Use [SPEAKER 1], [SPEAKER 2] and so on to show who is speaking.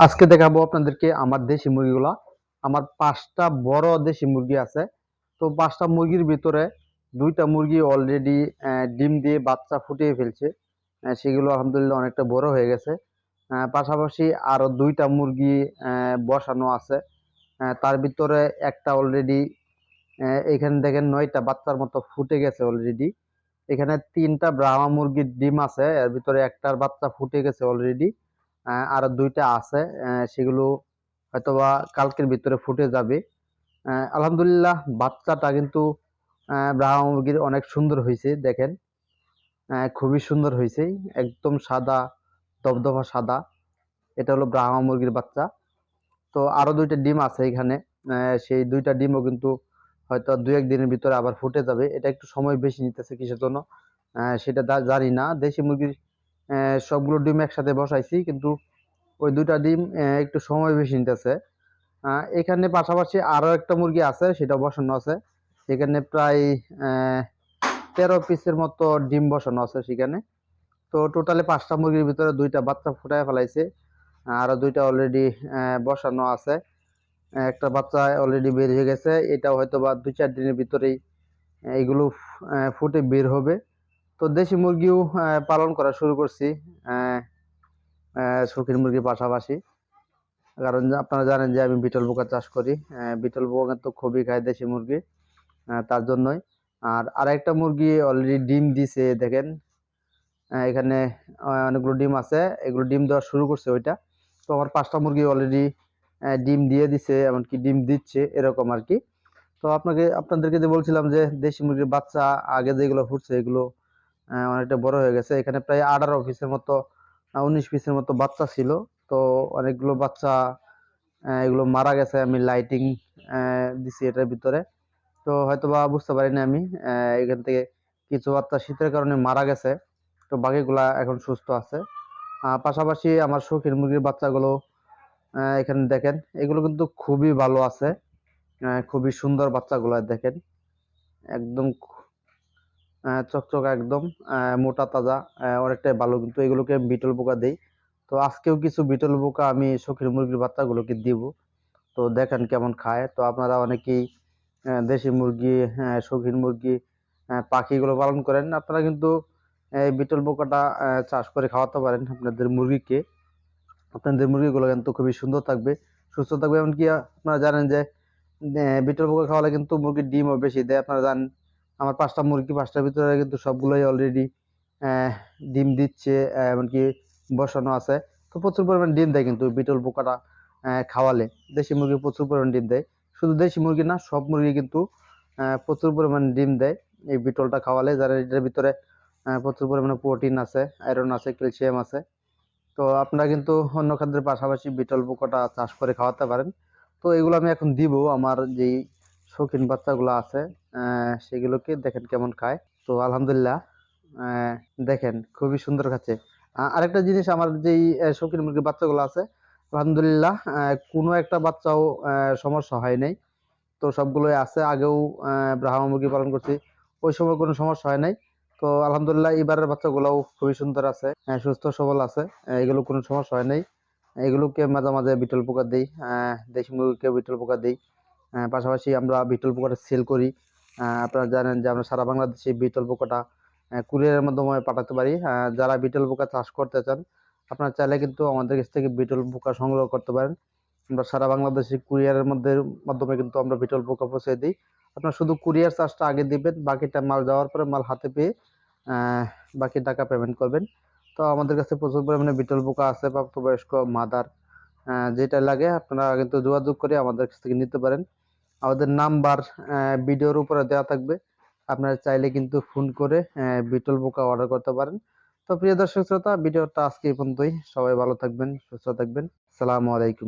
[SPEAKER 1] আজকে দেখাবো আপনাদেরকে আমার দেশি মুরগিগুলা। আমার পাঁচটা বড় দেশি মুরগি আছে। তো পাঁচটা মুরগির ভিতরে দুইটা মুরগি অলরেডি ডিম দিয়ে বাচ্চা ফুটিয়ে ফেলছে। সেগুলো আলহামদুলিল্লাহ অনেকটা বড় হয়ে গেছে। পাশাপাশি আরও দুইটা মুরগি বসানো আছে। তার ভিতরে একটা অলরেডি এখানে দেখেন নয়টা বাচ্চার মতো ফুটে গেছে অলরেডি এখানে তিনটা ব্রাহ্মা মুরগির ডিম আছে, এর ভিতরে একটার বাচ্চা ফুটে গেছে অলরেডি আর দুইটা আছে। সেগুলো হয়তোবা কালকের ভিতরে ফুটে যাবে। আলহামদুলিল্লাহ বাচ্চাটা কিন্তু ব্রাহ্মা মুরগির অনেক সুন্দর হয়েছে, দেখেন। খুবই সুন্দর হয়েছে, একদম সাদা, দবদবা সাদা। এটা হলো ব্রাহ্মা মুরগির বাচ্চা। তো আরও দুইটা ডিম আছে এখানে। সেই দুইটা ডিমও কিন্তু হয়তো দু দিনের ভিতরে আবার ফুটে যাবে। এটা একটু সময় বেশি নিতেছে কিসের জন্য? সেটা জানি না। দেশি মুরগির সবগুলো ডিম একসাথে বসাইছি, কিন্তু ওই দুইটা ডিম একটু সময় বেশি নিতেছে। এখানে পাশাপাশি আরও একটা মুরগি আছে সেটা বসানো আছে। এখানে প্রায় তেরো পিসের মতো ডিম বসানো আছে সেখানে। তো টোটালে পাঁচটা মুরগির ভিতরে দুইটা বাচ্চা ফুটায় ফেলাইছে। আরও দুইটা অলরেডি বসানো আছে। একটা বাচ্চা অলরেডি বের হয়ে গেছে এটা হয়তো বা দুই চার দিনের ভিতরেই এগুলো ফুটে বের হবে। তো দেশি মুরগিও পালন করা শুরু করছি শৌখিন মুরগির পাশাপাশি। কারণ আপনারা জানেন যে আমি বিটল পোকা চাষ করি বিটল পোকা তো খুবই খায় দেশি মুরগি তার জন্যই। আর আরেকটা মুরগি অলরেডি ডিম দিছে, দেখেন এখানে অনেকগুলো ডিম আছে, এগুলো ডিম দেওয়া শুরু করছে ওইটা। তো আমার পাঁচটা মুরগি অলরেডি ডিম দিয়ে দিছে, এমনকি ডিম দিচ্ছে, এরকম আর কি। তো আপনাকে, আপনাদেরকে যে বলছিলাম যে দেশি মুরগির বাচ্চা, আগে যেগুলো ফুটছে, এগুলো অনেকটা বড় হয়ে গেছে। এখানে প্রায় আঠারো পিসের মতো উনিশ পিসের মতো বাচ্চা ছিল। তো অনেকগুলো বাচ্চা এগুলো মারা গেছে। আমি লাইটিং দিছি এটার ভিতরে। তো হয়তো বা বুঝতে পারিনি আমি এখান থেকে কিছু বাচ্চা শীতের কারণে মারা গেছে। তো বাকিগুলা এখন সুস্থ আছে। পাশাপাশি আমার শৌখিন মুরগির বাচ্চাগুলো এখানে দেখেন, এগুলো কিন্তু খুবই ভালো আছে। খুবই সুন্দর বাচ্চাগুলো দেখেন। একদম চকচকে একদম মোটা তাজা অনেকটাই ভালো। কিন্তু এগুলোকে বিটল পোকা দেই। তো আজকেও কিছু বিটল পোকা আমি শৌখিন মুরগির বাচ্চাগুলোকে দিব। তো দেখেন কেমন খায়। তো আপনারা অনেকেই দেশি মুরগি আহ, শৌখিন মুরগি পাখিগুলো পালন করেন। আপনারা কিন্তু এই বিটল পোকাটা চাষ করে খাওয়াতে পারেন আপনাদের মুরগিকে। আপনাদের মুরগিগুলো কিন্তু খুবই সুন্দর থাকবে সুস্থ থাকবে। এমনকি আপনারা জানেন যে বিটল পোকা খাওয়ালে কিন্তু মুরগির ডিমও বেশি দেয়। আপনারা জানেন আমার পাঁচটা মুরগি, পাঁচটার ভিতরে কিন্তু সবগুলোই অলরেডি ডিম দিচ্ছে এমনকি বসানো আছে। তো প্রচুর পরিমাণ ডিম দেয় কিন্তু বিটল পোকাটা খাওয়ালে। দেশি মুরগি প্রচুর পরিমাণ ডিম দেয়। শুধু দেশি মুরগি না, সব মুরগি কিন্তু প্রচুর পরিমাণ ডিম দেয় এই বিটলটা খাওয়ালে, যারা এটার ভিতরে প্রচুর পরিমাণে প্রোটিন আছে আয়রন আছে ক্যালসিয়াম আছে। তো আপনারা কিন্তু অন্য খাদ্যের পাশাপাশি বিটল পোকাটা চাষ করে খাওয়াতে পারেন। তো এগুলো আমি এখন দিব, আমার যেই শৌখিন বাচ্চাগুলো আছে সেগুলোকে দেখেন কেমন খায়। তো আলহামদুলিল্লাহ দেখেন খুবই সুন্দর খাচ্ছে। আরেকটা জিনিস আমার যেই শৌখিন মুরগির বাচ্চাগুলো আছে আলহামদুলিল্লাহ কোনো একটা বাচ্চাও সমস্যা হয় নাই। তো সবগুলোই আছে আগেও আহ, ব্রাহ্মা মুরগি পালন করছি ওই সময় কোনো সমস্যা হয় নাই। তো আলহামদুলিল্লাহ এবারের বাচ্চাগুলোও খুবই সুন্দর আছে সুস্থ সবল আছে এগুলো কোনো সমস্যা হয় নাই। এগুলোকে মাঝে মাঝে বিটল পোকা দিই দেশি মুরগিকে বিটল পোকা দিই পাশাপাশি আমরা বিটল পোকাটা সেল করি। আপনারা জানেন যে আমরা সারা বাংলাদেশে বিটল পোকাটা কুরিয়ারের মাধ্যমে পাঠাতে পারি। যারা বিটল পোকা চাষ করতে চান, আপনারা চাইলে কিন্তু আমাদের কাছ থেকে বিটল পোকা সংগ্রহ করতে পারেন। আমরা সারা বাংলাদেশে কুরিয়ারের মধ্যে, মাধ্যমে কিন্তু আমরা বিটল পোকা পৌঁছে দিই। আপনার শুধু কুরিয়ার চার্জটা আগে দিবেন, বাকিটা মাল যাওয়ার পরে মাল হাতে পেয়ে বাকি টাকা পেমেন্ট করবেন। তো আমাদের কাছে প্রচুর পরিমাণে বিটল পোকা আছে, প্রাপ্তবয়স্ক মাদার যেটা লাগে আপনারা কিন্তু যোগাযোগ করে আমাদের কাছ থেকে নিতে পারেন। আমাদের নাম্বার ভিডিওর উপরে দেওয়া থাকবে। আপনারা চাইলে কিন্তু ফোন করে বিটল বোকা অর্ডার করতে পারেন। তো প্রিয় দর্শক শ্রোতা, ভিডিওটা আজকে এই পর্যন্তই। সবাই ভালো থাকবেন, সুস্থ থাকবেন। সালামু আলাইকুম।